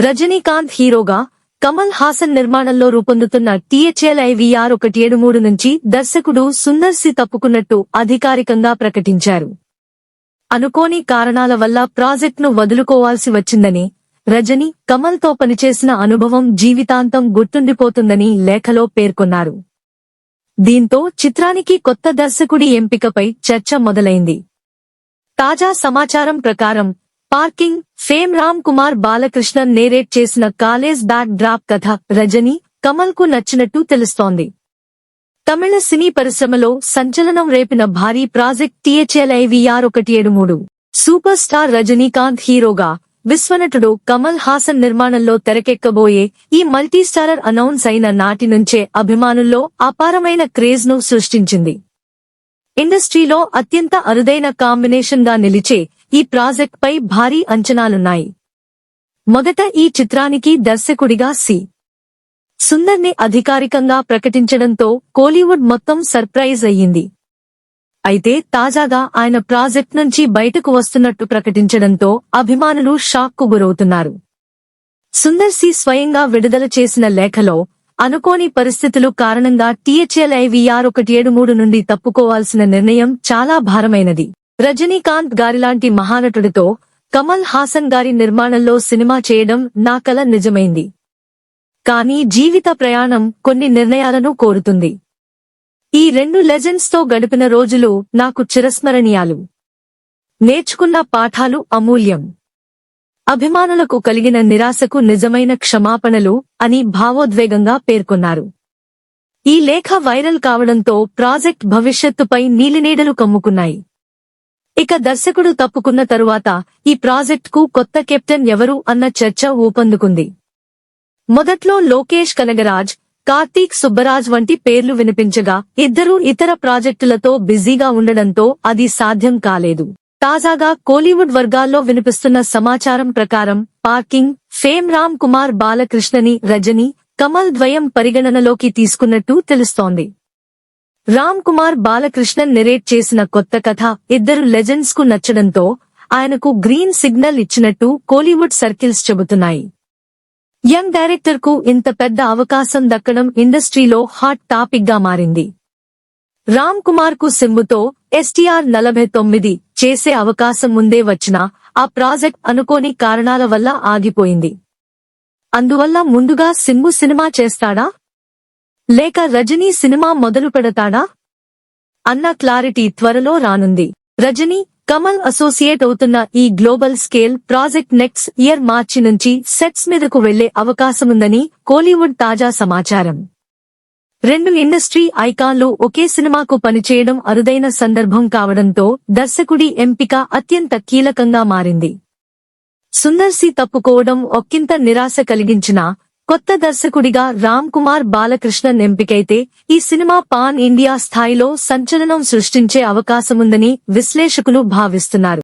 రజనీకాంత్ హీరోగా కమల్ హాసన్ నిర్మాణంలో రూపొందుతున్న టీహెచ్ఎల్ఐవిఆర్ ఒకటి ఏడు మూడు నుంచి దర్శకుడు సుందర్ సి తప్పుకున్నట్టు అధికారికంగా ప్రకటించారు. అనుకోని కారణాల వల్ల ప్రాజెక్టును వదులుకోవాల్సి వచ్చిందని రజని కమల్తో పనిచేసిన అనుభవం జీవితాంతం గుర్తుండిపోతుందని లేఖలో పేర్కొన్నారు. దీంతో చిత్రానికి కొత్త దర్శకుడి ఎంపికపై చర్చ మొదలైంది. తాజా సమాచారం ప్రకారం parking fame Ram Kumar Balakrishnan narrate చేసిన కాలేజ్ బ్యాక్ డ్రాప్ కథ రజని కమల్కు నచ్చినట్టు తెలుస్తోంది. తమిళ సినీ పరిశ్రమలో సంచలనం రేపిన భారీ ప్రాజెక్ట్ టీహెచ్ఎల్ఐవిఆర్ ఒకటి ఏడు మూడు. సూపర్ స్టార్ రజనీకాంత్ హీరోగా విశ్వనటుడు కమల్ హాసన్ నిర్మాణంలో తెరకెక్కబోయే ఈ మల్టీస్టారర్ అనౌన్స్ అయిన నాటి నుంచే అభిమానుల్లో అపారమైన క్రేజ్ను సృష్టించింది. ఇండస్ట్రీలో అత్యంత అరుదైన కాంబినేషన్గా నిలిచే ఈ ప్రాజెక్ట్ పై భారీ అంచనాలున్నాయి. మొదట ఈ చిత్రానికి దర్శకుడిగా సి. సుందర్ని అధికారికంగా ప్రకటించడంతో కోలీవుడ్ మొత్తం సర్ప్రైజ్ అయ్యింది. అయితే తాజాగా ఆయన ప్రాజెక్ట్ నుంచి బయటకు వస్తున్నట్టు ప్రకటించడంతో అభిమానులు షాక్కు గురవుతున్నారు. సుందర్ సి స్వయంగా విడుదల చేసిన లేఖలో అనుకోని పరిస్థితులు కారణంగా టీహెచ్ఎల్ఐవిఆర్ ఒకటి ఏడు మూడు నుండి తప్పుకోవాల్సిన నిర్ణయం చాలా భారమైనది. రజనీకాంత్ గారిలాంటి మహానటుడితో కమల్ హాసన్ గారి నిర్మాణంలో సినిమా చేయడం నా కల నిజమైంది. కానీ జీవిత ప్రయాణం కొన్ని నిర్ణయాలను కోరుతుంది. ఈ రెండు లెజెండ్స్తో గడిపిన రోజులు నాకు చిరస్మరణీయాలు. నేర్చుకున్న పాఠాలు అమూల్యం. అభిమానులకు కలిగిన నిరాశకు నిజమైన క్షమాపణలు అని భావోద్వేగంగా పేర్కొన్నారు. ఈ లేఖ వైరల్ కావడంతో ప్రాజెక్ట్ భవిష్యత్తుపై నీలినీడలు కమ్ముకున్నాయి. ఇక దర్శకుడు తప్పుకున్న తరువాత ఈ ప్రాజెక్టుకు కొత్త కెప్టెన్ ఎవరు అన్న చర్చ ఊపందుకుంది. మొదట్లో లోకేష్ కనగరాజ్ కార్తీక్ సుబ్బరాజ్ వంటి పేర్లు వినిపించగా ఇద్దరూ ఇతర ప్రాజెక్టులతో బిజీగా ఉండడంతో అది సాధ్యం కాలేదు. తాజాగా కోలీవుడ్ వర్గాల్లో వినిపిస్తున్న సమాచారం ప్రకారం పార్కింగ్ ఫేమ్ రామ్ కుమార్ బాలకృష్ణని రజని కమల్ ద్వయం పరిగణనలోకి తీసుకున్నట్టు తెలుస్తోంది. రామ్ కుమార్ బాలకృష్ణన్ నెరేట్ చేసిన కొత్త కథ ఇద్దరు లెజెండ్స్కు నచ్చడంతో ఆయనకు గ్రీన్ సిగ్నల్ ఇచ్చినట్టు కోలీవుడ్ సర్కిల్స్ చెబుతున్నాయి. యంగ్ డైరెక్టర్కు ఇంత పెద్ద అవకాశం దక్కడం ఇండస్ట్రీలో హాట్ టాపిక్గా మారింది. రామ్ కుమార్కు సిమ్ముతో ఎస్టీఆర్ నలభై తొమ్మిది చేసే అవకాశం ముందే వచ్చినా ఆ ప్రాజెక్ట్ అనుకోని కారణాల వల్ల ఆగిపోయింది. అందువల్ల ముందుగా సిమ్ము సినిమా చేస్తాడా? లేక రజనీ సినిమా మొదలు పెడతాడా? అన్న క్లారిటీ త్వరలో రానుంది. రజనీ కమల్ అసోసియేట్ అవుతున్న ఈ global scale project next year March నుంచి సెట్స్ మీదకు వెళ్ళే అవకాశముందని కోలీవుడ్ తాజా సమాచారం. రెండు ఇండస్ట్రీ ఐకాన్లు ఒకే సినిమాకు పనిచేయడం అరుదైన సందర్భం కావడంతో దర్శకుడి ఎంపిక అత్యంత కీలకంగా మారింది. సుందర్ సి తప్పుకోవడం ఒక్కింత నిరాశ కలిగించినా కొత్త దర్శకుడిగా రామ్ కుమార్ బాలకృష్ణన్ ఎంపికైతే ఈ సినిమా పాన్ ఇండియా స్థాయిలో సంచలనం సృష్టించే అవకాశముందని విశ్లేషకులు భావిస్తున్నారు.